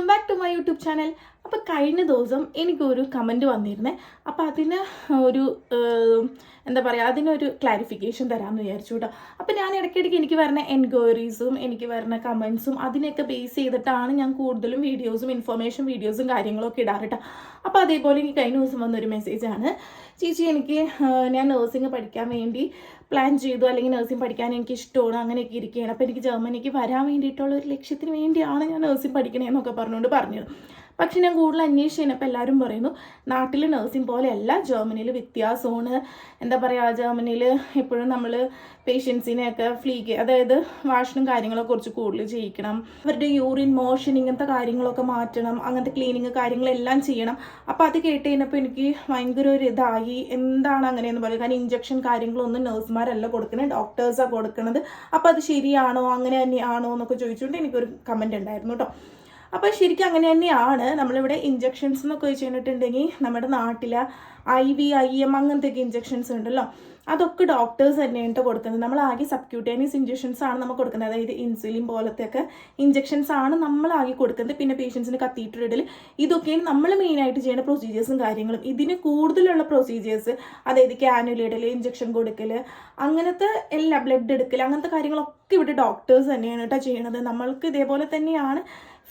Welcome back to my YouTube channel. അപ്പോൾ കഴിഞ്ഞ ദിവസം എനിക്കൊരു കമന്റ് വന്നിരുന്നേ. അപ്പോൾ അതിന് ഒരു എന്താ പറയുക അതിനൊരു ക്ലാരിഫിക്കേഷൻ തരാമെന്ന് വിചാരിച്ചു കേട്ടോ അപ്പോൾ ഞാൻ ഇടയ്ക്കിടയ്ക്ക് എനിക്ക് വരുന്ന എൻക്വയറീസും എനിക്ക് വരുന്ന കമൻസും അതിനെയൊക്കെ ബേസ് ചെയ്തിട്ടാണ് ഞാൻ കൂടുതലും വീഡിയോസും ഇൻഫർമേഷൻ വീഡിയോസും കാര്യങ്ങളൊക്കെ ഇടാറ് അപ്പോൾ അതേപോലെ എനിക്ക് കഴിഞ്ഞ ദിവസം വന്നൊരു മെസ്സേജാണ് ചേച്ചി എനിക്ക് ഞാൻ നഴ്സിംഗ് പഠിക്കാൻ വേണ്ടി പ്ലാൻ ചെയ്തു. അല്ലെങ്കിൽ നഴ്സിംഗ് പഠിക്കാൻ എനിക്ക് ഇഷ്ടമാണ്. അങ്ങനെയൊക്കെ ഇരിക്കുകയാണ്. അപ്പോൾ എനിക്ക് ജർമ്മനിക്ക് വരാൻ വേണ്ടിയിട്ടുള്ള ഒരു ലക്ഷ്യത്തിന് വേണ്ടിയാണ് ഞാൻ നഴ്സിംഗ് പഠിക്കണേന്നൊക്കെ പറഞ്ഞുകൊണ്ട് പറഞ്ഞത്. പക്ഷെ ഞാൻ കൂടുതൽ അന്വേഷിച്ച് കഴിഞ്ഞപ്പോൾ എല്ലാവരും പറയുന്നു നാട്ടിൽ നഴ്സിംഗ് പോലെയല്ല ജർമ്മനിയിൽ വ്യത്യാസമാണ്. എന്താ പറയുക ജർമ്മനിയിൽ എപ്പോഴും നമ്മൾ പേഷ്യൻസിനെയൊക്കെ ഫ്ലീക്ക് അതായത് വാഷനും കാര്യങ്ങളൊക്കെ കുറച്ച് കൂടുതൽ ചെയ്യിക്കണം. അവരുടെ യൂറിൻ മോഷൻ ഇങ്ങനത്തെ കാര്യങ്ങളൊക്കെ മാറ്റണം അങ്ങനത്തെ ക്ലീനിങ് കാര്യങ്ങളെല്ലാം ചെയ്യണം. അപ്പോൾ അത് കേട്ട് കഴിഞ്ഞപ്പോൾ എനിക്ക് ഭയങ്കര ഒരു ഇതായി. എന്താണ് അങ്ങനെയെന്ന് പറയുക കാരണം ഇഞ്ചക്ഷൻ കാര്യങ്ങളൊന്നും നഴ്സുമാരല്ല കൊടുക്കുന്നത് ഡോക്ടേഴ്സാണ് കൊടുക്കുന്നത് അപ്പോൾ അത് ശരിയാണോ അങ്ങനെ തന്നെയാണോ എന്നൊക്കെ ചോദിച്ചുകൊണ്ട് എനിക്കൊരു കമന്റ് ഉണ്ടായിരുന്നു കേട്ടോ അപ്പോൾ ശരിക്കും അങ്ങനെ തന്നെയാണ്. നമ്മളിവിടെ ഇഞ്ചക്ഷൻസ് എന്നൊക്കെ വെച്ച് കഴിഞ്ഞിട്ടുണ്ടെങ്കിൽ നമ്മുടെ നാട്ടിൽ ഐ വി ഐ എം അങ്ങനത്തെയൊക്കെ ഇഞ്ചക്ഷൻസ് ഉണ്ടല്ലോ. അതൊക്കെ ഡോക്ടേഴ്സ് തന്നെയാണ് കൊടുക്കുന്നത്. നമ്മൾ ആകെ സബ്ക്യൂട്ടേനിയസ് ഇഞ്ചക്ഷൻസ് ആണ് നമ്മൾ കൊടുക്കുന്നത്. അതായത് ഇൻസുലിൻ പോലത്തെ ഒക്കെ ഇഞ്ചക്ഷൻസ് ആണ് നമ്മൾ ആകെ കൊടുക്കുന്നത്. പിന്നെ പേഷ്യൻസിന് കത്തീറ്റർ ഇടൽ ഇതൊക്കെയാണ് നമ്മൾ മെയിനായിട്ട് ചെയ്യുന്ന പ്രൊസീജിയേഴ്സും കാര്യങ്ങളും. ഇതിന് കൂടുതലുള്ള പ്രൊസീജിയേഴ്സ് അതായത് ക്യാനുല ഇഞ്ചക്ഷൻ കൊടുക്കൽ അങ്ങനത്തെ എല്ലാ ബ്ലഡ് എടുക്കൽ അങ്ങനത്തെ കാര്യങ്ങളൊക്കെ ഇവിടെ ഡോക്ടേഴ്സ് തന്നെയാണ് കേട്ടോ ചെയ്യണത്. നമ്മൾക്ക് ഇതേപോലെ തന്നെയാണ്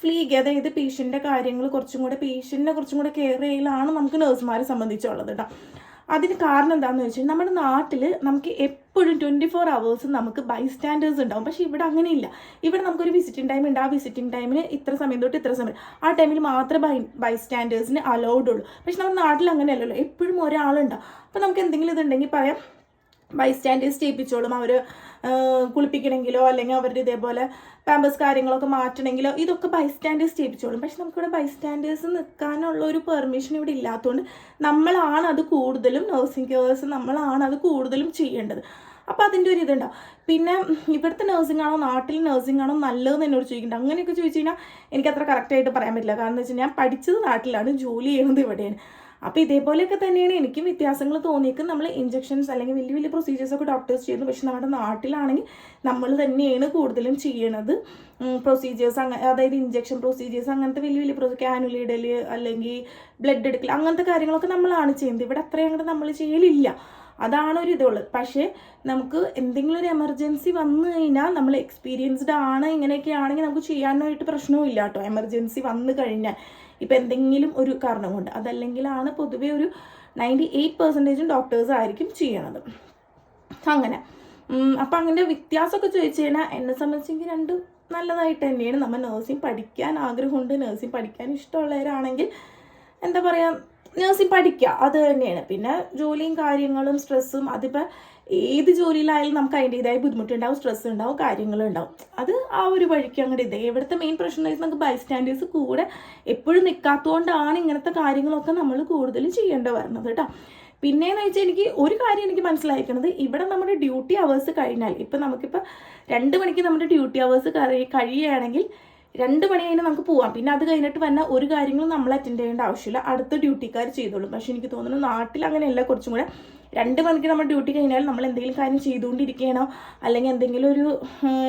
ഫ്ലീഗ് അതായത് പേഷ്യന്റെ കാര്യങ്ങൾ കുറച്ചും കൂടെ പേഷ്യന്റിനെ കുറച്ചും കൂടെ കെയർ ചെയ്യലാണ് നമുക്ക് നേഴ്സുമാരെ സംബന്ധിച്ചുള്ളത് കേട്ടോ അതിന് കാരണം എന്താണെന്ന് വെച്ചാൽ നമ്മുടെ നാട്ടിൽ നമുക്ക് എപ്പോഴും ട്വന്റി ഫോർ അവേഴ്സ് നമുക്ക് ബൈ ബൈസ്റ്റാൻഡേഴ്സ് ഉണ്ടാവും. പക്ഷേ ഇവിടെ അങ്ങനെയില്ല. ഇവിടെ നമുക്കൊരു വിസിറ്റിംഗ് ടൈം ഉണ്ട്. ആ വിസിറ്റിംഗ് ടൈമിന് ഇത്ര സമയം തൊട്ട് ഇത്ര സമയം. ആ ടൈമിൽ മാത്രമേ ബൈ ബൈ സ്റ്റാൻഡേഴ്സിന് അലൗഡ് ഉള്ളൂ. പക്ഷെ നമ്മുടെ നാട്ടിൽ അങ്ങനെയല്ലല്ലോ എപ്പോഴും ഒരാളുണ്ടാവും. അപ്പോൾ നമുക്ക് എന്തെങ്കിലും ഇതുണ്ടെങ്കിൽ പറയാം ബൈസ്റ്റാൻഡേഴ്സ് ചെയ്യിപ്പിച്ചോളും അവർ കുളിപ്പിക്കണമെങ്കിലോ അല്ലെങ്കിൽ അവരുടെ ഇതേപോലെ പാമ്പസ് കാര്യങ്ങളൊക്കെ മാറ്റണമെങ്കിലോ ഇതൊക്കെ ബൈസ്റ്റാൻഡേഴ്സ് ചെയ്യിപ്പിച്ചോളും പക്ഷെ നമുക്കിവിടെ ബൈസ്റ്റാൻഡേഴ്സ് നിൽക്കാനുള്ള ഒരു പെർമിഷൻ ഇവിടെ ഇല്ലാത്തതുകൊണ്ട് നമ്മളാണ് അത് കൂടുതലും നഴ്സിംഗ് കെയേഴ്സ് നമ്മളാണ് അത് കൂടുതലും ചെയ്യേണ്ടത്. അപ്പോൾ അതിന്റെ ഒരു ഇതുണ്ടാവും പിന്നെ ഇവിടുത്തെ നഴ്സിംഗ് ആണോ നാട്ടിൽ നഴ്സിംഗ് ആണോ നല്ലതെന്ന് എന്നോട് ചോദിക്കുന്നുണ്ട്. അങ്ങനെയൊക്കെ ചോദിച്ചു കഴിഞ്ഞാൽ എനിക്ക് അത്ര കറക്റ്റായിട്ട് പറയാൻ പറ്റില്ല. കാരണം എന്ന് വെച്ചാൽ ഞാൻ പഠിച്ചത് നാട്ടിലാണ് ജോലി ചെയ്യുന്നത് ഇവിടെയാണ്. അപ്പോൾ ഇതേപോലെയൊക്കെ തന്നെയാണ് എനിക്കും വ്യത്യാസങ്ങൾ തോന്നിയേക്കും. നമ്മൾ ഇഞ്ചക്ഷൻസ് അല്ലെങ്കിൽ വലിയ വലിയ പ്രൊസീജിയേഴ്സ് ഒക്കെ ഡോക്ടേഴ്സ് ചെയ്യുന്നു. പക്ഷെ നമ്മുടെ നാട്ടിലാണെങ്കിൽ നമ്മൾ തന്നെയാണ് കൂടുതലും ചെയ്യണത്. പ്രൊസീജിയേഴ്സ് അങ്ങനെ അതായത് ഇഞ്ചക്ഷൻ പ്രൊസീജിയേഴ്സ് അങ്ങനത്തെ വലിയ വലിയ പ്രൊസീ ക്യാനുലിടൽ അല്ലെങ്കിൽ ബ്ലഡ് എടുക്കൽ അങ്ങനത്തെ കാര്യങ്ങളൊക്കെ നമ്മളാണ് ചെയ്യുന്നത്. ഇവിടെ അത്രയും അങ്ങോട്ട് നമ്മൾ ചെയ്യലില്ല. അതാണ് ഒരു ഇതുള്ളത്. പക്ഷേ നമുക്ക് എന്തെങ്കിലും ഒരു എമർജൻസി വന്നു കഴിഞ്ഞാൽ നമ്മൾ എക്സ്പീരിയൻസ്ഡ് ആണ് ഇങ്ങനെയൊക്കെ ആണെങ്കിൽ നമുക്ക് ചെയ്യാനായിട്ട് പ്രശ്നവും ഇല്ല കേട്ടോ. എമർജൻസി വന്നു കഴിഞ്ഞാൽ. ഇപ്പം എന്തെങ്കിലും ഒരു കാരണം കൊണ്ട് അതല്ലെങ്കിലാണ് പൊതുവെ ഒരു നയന്റി എയ്റ്റ് പെർസെന്റേജും ഡോക്ടേഴ്സ് ആയിരിക്കും ചെയ്യണത്. അങ്ങനെ. അപ്പം അങ്ങനെ വ്യത്യാസമൊക്കെ ചോദിച്ചു കഴിഞ്ഞാൽ എന്നെ സംബന്ധിച്ചെങ്കിൽ രണ്ടും നല്ലതായിട്ട് തന്നെയാണ്. നമ്മൾ നേഴ്സിംഗ് പഠിക്കാൻ ആഗ്രഹമുണ്ട്. നേഴ്സിംഗ് പഠിക്കാൻ ഇഷ്ടമുള്ളവരാണെങ്കിൽ എന്താ പറയുക നഴ്സിംഗ് പഠിക്കുക അത് തന്നെയാണ്. പിന്നെ ജോലിയും കാര്യങ്ങളും സ്ട്രെസ്സും അതിപ്പോൾ ഏത് ജോലിയിലായാലും നമുക്ക് അതിന്റെതായ ബുദ്ധിമുട്ടുണ്ടാവും സ്ട്രെസ് ഉണ്ടാവും കാര്യങ്ങളും ഉണ്ടാവും. അത് ആ ഒരു വഴിക്ക് അങ്ങോട്ട് ഇതേ. ഇവിടുത്തെ മെയിൻ പ്രശ്നം വെച്ചാൽ നമുക്ക് ബൈസ്റ്റാൻഡേഴ്സ് കൂടെ എപ്പോഴും നിൽക്കാത്തതുകൊണ്ടാണ് ഇങ്ങനത്തെ കാര്യങ്ങളൊക്കെ നമ്മൾ കൂടുതൽ ചെയ്യേണ്ടി വരുന്നത് കേട്ടോ. പിന്നെയെന്ന് വെച്ചാൽ എനിക്ക് ഒരു കാര്യം എനിക്ക് മനസ്സിലായിരിക്കുന്നത് ഇവിടെ നമ്മുടെ ഡ്യൂട്ടി അവേഴ്സ് കഴിഞ്ഞാൽ ഇപ്പം നമുക്കിപ്പോൾ രണ്ട് മണിക്ക് നമ്മുടെ ഡ്യൂട്ടി അവേഴ്സ് കഴിയുകയാണെങ്കിൽ രണ്ട് മണി കഴിഞ്ഞാൽ നമുക്ക് പോവാം. പിന്നെ അത് കഴിഞ്ഞിട്ട് വന്ന ഒരു കാര്യങ്ങളും നമ്മൾ അറ്റൻഡ് ചെയ്യേണ്ട ആവശ്യമില്ല. അടുത്ത ഡ്യൂട്ടിക്കാർ ചെയ്തോളും. പക്ഷെ എനിക്ക് തോന്നുന്നു നാട്ടിൽ അങ്ങനെയല്ല കുറച്ചും കൂടെ. രണ്ട് മണിക്ക് നമ്മൾ ഡ്യൂട്ടി കഴിഞ്ഞാൽ നമ്മൾ എന്തെങ്കിലും കാര്യം ചെയ്തുകൊണ്ടിരിക്കണോ അല്ലെങ്കിൽ എന്തെങ്കിലും ഒരു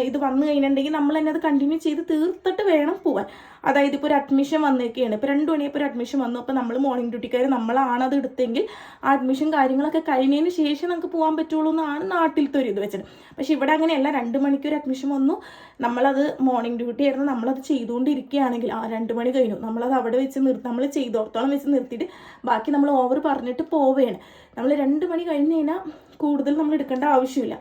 ഇത് വന്നു കഴിഞ്ഞിട്ടുണ്ടെങ്കിൽ നമ്മൾ തന്നെ അത് കണ്ടിന്യൂ ചെയ്ത് തീർത്തിട്ട് വേണം പോവാൻ. അതായത് ഇപ്പോൾ ഒരു അഡ്മിഷൻ വന്നേക്കെയാണ് ഇപ്പോൾ രണ്ട് മണിയപ്പോൾ ഒരു അഡ്മിഷൻ വന്നു. അപ്പോൾ നമ്മൾ മോർണിംഗ് ഡ്യൂട്ടിക്കാർ നമ്മളാണ് അത് എടുത്തെങ്കിൽ ആ അഡ്മിഷൻ കാര്യങ്ങളൊക്കെ കഴിഞ്ഞതിന് ശേഷം നമുക്ക് പോകാൻ പറ്റുള്ളൂ എന്നാണ് നാട്ടിലത്തെ ഒരു ഇത് വെച്ചത്. പക്ഷേ ഇവിടെ അങ്ങനെയല്ല. രണ്ട് മണിക്ക് ഒരു അഡ്മിഷൻ വന്നു. നമ്മളത് മോർണിംഗ് ഡ്യൂട്ടി ആയിരുന്നു. നമ്മളത് ചെയ്തുകൊണ്ടിരിക്കുകയാണെങ്കിൽ ആ രണ്ട് മണി കഴിഞ്ഞു. നമ്മളത് അവിടെ വെച്ച് നിർത്തി നമ്മൾ ചെയ്തോർത്തോളം വെച്ച് നിർത്തിയിട്ട് ബാക്കി നമ്മൾ ഓവർ പറഞ്ഞിട്ട് പോവുകയാണ്. നമ്മൾ രണ്ട് മണി കഴിഞ്ഞ് കഴിഞ്ഞാൽ കൂടുതൽ നമ്മൾ എടുക്കേണ്ട ആവശ്യമില്ല.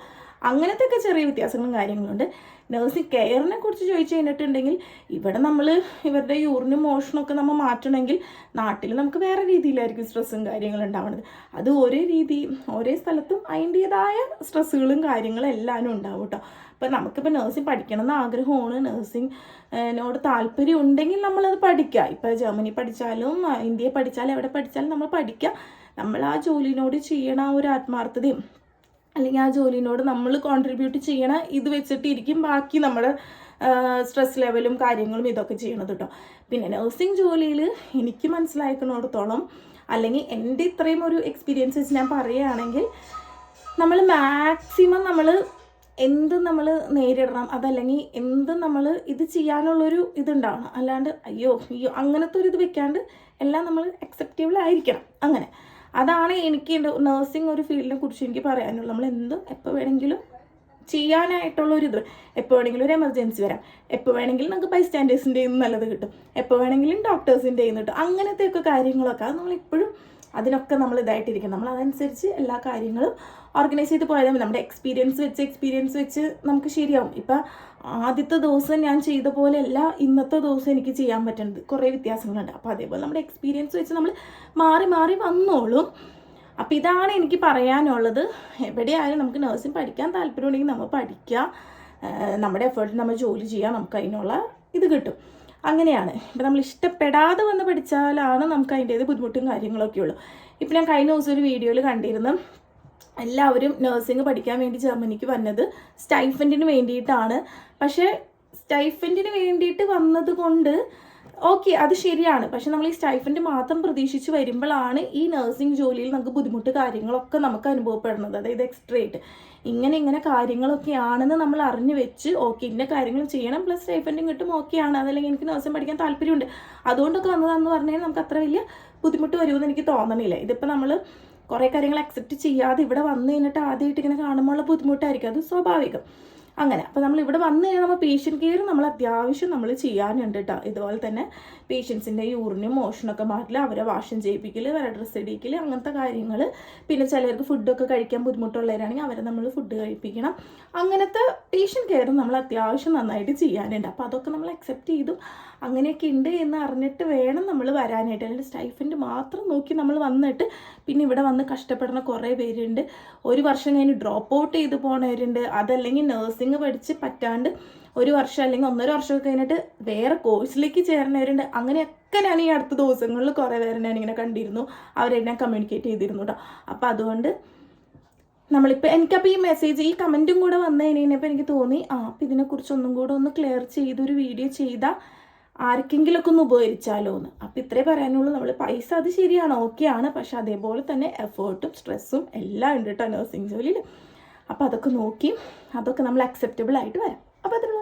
അങ്ങനത്തെ ഒക്കെ ചെറിയ വ്യത്യാസങ്ങളും കാര്യങ്ങളുണ്ട് നഴ്സിംഗ് കെയറിനെ കുറിച്ച് ചോദിച്ചു കഴിഞ്ഞിട്ടുണ്ടെങ്കിൽ ഇവിടെ നമ്മൾ ഇവരുടെ യൂറിനും മോഷണമൊക്കെ നമ്മൾ മാറ്റണമെങ്കിൽ നാട്ടിൽ നമുക്ക് വേറെ രീതിയിലായിരിക്കും സ്ട്രെസ്സും കാര്യങ്ങളും ഉണ്ടാവുന്നത്. അത് ഒരേ രീതി ഒരേ സ്ഥലത്തും അതിന്റേതായ സ്ട്രെസ്സുകളും കാര്യങ്ങളും എല്ലാവരും ഉണ്ടാവും കേട്ടോ. അപ്പം നമുക്കിപ്പോൾ നഴ്സിംഗ് പഠിക്കണം എന്ന് ആഗ്രഹമാണ് നഴ്സിംഗിനോട് താല്പര്യം ഉണ്ടെങ്കിൽ നമ്മളത് പഠിക്കുക ഇപ്പോൾ ജർമ്മനി പഠിച്ചാലും ഇന്ത്യയെ പഠിച്ചാലും എവിടെ പഠിച്ചാലും നമ്മൾ പഠിക്കുക നമ്മൾ ആ ജോലിനോട് ചെയ്യണ ആ ഒരു ആത്മാർത്ഥതയും അല്ലെങ്കിൽ ആ ജോലിനോട് നമ്മൾ കോൺട്രിബ്യൂട്ട് ചെയ്യണ ഇത് വെച്ചിട്ടിരിക്കും ബാക്കി നമ്മുടെ സ്ട്രെസ് ലെവലും കാര്യങ്ങളും ഇതൊക്കെ ചെയ്യണത് കേട്ടോ പിന്നെ നഴ്സിംഗ് ജോലിയിൽ എനിക്ക് മനസ്സിലാക്കുന്നിടത്തോളം അല്ലെങ്കിൽ എന്റെ ഇത്രയും ഒരു എക്സ്പീരിയൻസ് വെച്ച് ഞാൻ പറയുകയാണെങ്കിൽ നമ്മൾ മാക്സിമം നമ്മൾ എന്തും നമ്മൾ നേരിടണം അതല്ലെങ്കിൽ എന്തും നമ്മൾ ഇത് ചെയ്യാനുള്ളൊരു ഇതുണ്ടാവണം. അല്ലാണ്ട് അയ്യോ അയ്യോ അങ്ങനത്തെ ഒരു ഇത് വെക്കാണ്ട് എല്ലാം നമ്മൾ അക്സെപ്റ്റബിൾ ആയിരിക്കണം. അങ്ങനെ. അതാണ് എനിക്ക് നഴ്സിംഗ് ഒരു ഫീൽഡിനെ കുറിച്ച് എനിക്ക് പറയാനുള്ളത്. നമ്മൾ എന്ത് എപ്പോൾ വേണമെങ്കിലും ചെയ്യാനായിട്ടുള്ള ഒരു ഇത്. എപ്പോൾ വേണമെങ്കിലും ഒരു എമർജൻസി വരാം. എപ്പോൾ വേണമെങ്കിലും നമുക്ക് ബൈ സ്റ്റാൻഡേഴ്സിന്റെ നല്ലത് കിട്ടും. എപ്പോൾ വേണമെങ്കിലും ഡോക്ടേഴ്സിന്റെ കിട്ടും. അങ്ങനത്തെയൊക്കെ കാര്യങ്ങളൊക്കെ അത് നമ്മളിപ്പോഴും അതിനൊക്കെ നമ്മൾ ഇതായിട്ടിരിക്കും നമ്മൾ അതനുസരിച്ച് എല്ലാ കാര്യങ്ങളും ഓർഗനൈസ് ചെയ്ത് പോയാൽ മതി. നമ്മുടെ എക്സ്പീരിയൻസ് വെച്ച് എക്സ്പീരിയൻസ് വെച്ച് നമുക്ക് ശരിയാവും. ഇപ്പം ആദ്യത്തെ ദിവസം ഞാൻ ചെയ്ത പോലെയല്ല ഇന്നത്തെ ദിവസം എനിക്ക് ചെയ്യാൻ പറ്റുന്നത്. കുറേ വ്യത്യാസങ്ങളുണ്ട്. അപ്പോൾ അതേപോലെ നമ്മുടെ എക്സ്പീരിയൻസ് വെച്ച് നമ്മൾ മാറി മാറി വന്നോളും. അപ്പം ഇതാണ് എനിക്ക് പറയാനുള്ളത്. എവിടെയായാലും നമുക്ക് നഴ്സിംഗ് പഠിക്കാൻ താല്പര്യമുണ്ടെങ്കിൽ നമ്മൾ പഠിക്കുക നമ്മുടെ എഫേർട്ടിൽ നമ്മൾ ജോലി ചെയ്യുക നമുക്ക് അതിനുള്ള ഇത് കിട്ടും. അങ്ങനെയാണ്. ഇപ്പം നമ്മൾ ഇഷ്ടപ്പെടാതെ വന്ന് പഠിച്ചാലാണ് നമുക്ക് അതിന്റേത് ബുദ്ധിമുട്ടും കാര്യങ്ങളൊക്കെ ഉള്ളൂ. ഇപ്പം ഞാൻ കഴിഞ്ഞ ദിവസം ഒരു വീഡിയോയിൽ കണ്ടിരുന്നു. എല്ലാവരും നഴ്സിംഗ് പഠിക്കാൻ വേണ്ടി ജർമ്മനിക്ക് വന്നത് സ്റ്റൈഫന്റിന് വേണ്ടിയിട്ടാണ്. പക്ഷേ സ്റ്റൈഫന്റിന് വേണ്ടിയിട്ട് വന്നത് കൊണ്ട് ഓക്കെ അത് ശരിയാണ്. പക്ഷെ നമ്മൾ ഈ സ്റ്റൈഫന്റ് മാത്രം പ്രതീക്ഷിച്ച് വരുമ്പോഴാണ് ഈ നഴ്സിംഗ് ജോലിയിൽ നമുക്ക് ബുദ്ധിമുട്ട് കാര്യങ്ങളൊക്കെ നമുക്ക് അനുഭവപ്പെടുന്നത്. അതായത് എക്സ്ട്രേറ്റ് ഇങ്ങനെ ഇങ്ങനെ കാര്യങ്ങളൊക്കെയാണെന്ന് നമ്മൾ അറിഞ്ഞു വെച്ച് ഓക്കെ ഇന്ന കാര്യങ്ങൾ ചെയ്യണം പ്ലസ് സ്റ്റൈഫന്റും കിട്ടും ഓക്കെയാണ് അതല്ലെങ്കിൽ എനിക്ക് നഴ്സിംഗ് പഠിക്കാൻ താല്പര്യമുണ്ട്. അതുകൊണ്ടൊക്കെ വന്നതാണെന്ന് പറഞ്ഞാൽ നമുക്ക് അത്ര വലിയ ബുദ്ധിമുട്ട് വരുമെന്ന് എനിക്ക് തോന്നണില്ല. ഇതിപ്പോൾ നമ്മൾ കുറേ കാര്യങ്ങൾ അക്സെപ്റ്റ് ചെയ്യാതെ ഇവിടെ വന്നു കഴിഞ്ഞിട്ട് ആദ്യമായിട്ട് ഇങ്ങനെ കാണുമ്പോൾ ബുദ്ധിമുട്ടായിരിക്കും. അത് സ്വാഭാവികം. അങ്ങനെ. അപ്പോൾ നമ്മൾ ഇവിടെ വന്നു കഴിഞ്ഞാൽ നമ്മൾ പേഷ്യന്റ് കെയർ നമ്മൾ അത്യാവശ്യം നമ്മൾ ചെയ്യാനുണ്ട് കേട്ടോ ഇതുപോലെ തന്നെ പേഷ്യൻസിന്റെ യൂറിനും മോഷനൊക്കെ മാറ്റില്ല അവരെ വാഷം ചെയ്യിപ്പിക്കൽ അവരെ ഡ്രസ്സ് ഇടിക്കൽ അങ്ങനത്തെ കാര്യങ്ങൾ പിന്നെ ചിലർക്ക് ഫുഡൊക്കെ കഴിക്കാൻ ബുദ്ധിമുട്ടുള്ളവരാണെങ്കിൽ അവരെ നമ്മൾ ഫുഡ് കഴിപ്പിക്കണം. അങ്ങനത്തെ പേഷ്യന്റ് കെയർ നമ്മൾ അത്യാവശ്യം നന്നായിട്ട് ചെയ്യാനുണ്ട്. അപ്പോൾ അതൊക്കെ നമ്മൾ അക്സെപ്റ്റ് ചെയ്തു. അങ്ങനെയൊക്കെ ഉണ്ട് എന്ന് അറിഞ്ഞിട്ട് വേണം നമ്മൾ വരാനായിട്ട്. അല്ലെങ്കിൽ സ്റ്റൈഫൻഡ് മാത്രം നോക്കി നമ്മൾ വന്നിട്ട് പിന്നെ ഇവിടെ വന്ന് കഷ്ടപ്പെടുന്ന കുറേ പേരുണ്ട്. ഒരു വർഷം കഴിഞ്ഞ് ഡ്രോപ്പ് ഔട്ട് ചെയ്ത് പോണവരുണ്ട്. അതല്ലെങ്കിൽ നഴ്സിംഗ് പഠിച്ച് പറ്റാണ്ട് ഒരു വർഷം അല്ലെങ്കിൽ ഒന്നര വർഷമൊക്കെ കഴിഞ്ഞിട്ട് വേറെ കോഴ്സിലേക്ക് ചേർന്നവരുണ്ട് അങ്ങനെയൊക്കെ ഞാൻ ഈ അടുത്ത ദിവസങ്ങളിൽ കുറേ പേരെ ഞാൻ ഇങ്ങനെ കണ്ടിരുന്നു. അവരെ ഞാൻ കമ്മ്യൂണിക്കേറ്റ് ചെയ്തിരുന്നു കേട്ടോ അപ്പോൾ അതുകൊണ്ട് നമ്മളിപ്പോൾ എനിക്കപ്പോൾ ഈ മെസ്സേജ് ഈ കമന്റും കൂടെ വന്നു കഴിഞ്ഞപ്പോൾ എനിക്ക് തോന്നി ആ അപ്പം ഇതിനെക്കുറിച്ച് ഒന്നും കൂടെ ഒന്ന് ക്ലിയർ ചെയ്തൊരു വീഡിയോ ചെയ്താൽ ആർക്കെങ്കിലുമൊക്കെ ഒന്ന് ഉപകരിച്ചാലോ എന്ന്. അപ്പം ഇത്രേ പറയാനുള്ളൂ. നമ്മൾ പൈസ അത് ശരിയാണ് ഓക്കെയാണ്. പക്ഷെ അതേപോലെ തന്നെ എഫേർട്ടും സ്ട്രെസ്സും എല്ലാം ഉണ്ട് കേട്ടോ നഴ്സിംഗ് ജോലിയിൽ അപ്പോൾ അതൊക്കെ നോക്കി അതൊക്കെ നമ്മൾ അക്സെപ്റ്റബിൾ ആയിട്ട് വരാം. അപ്പോൾ അതിനുള്ള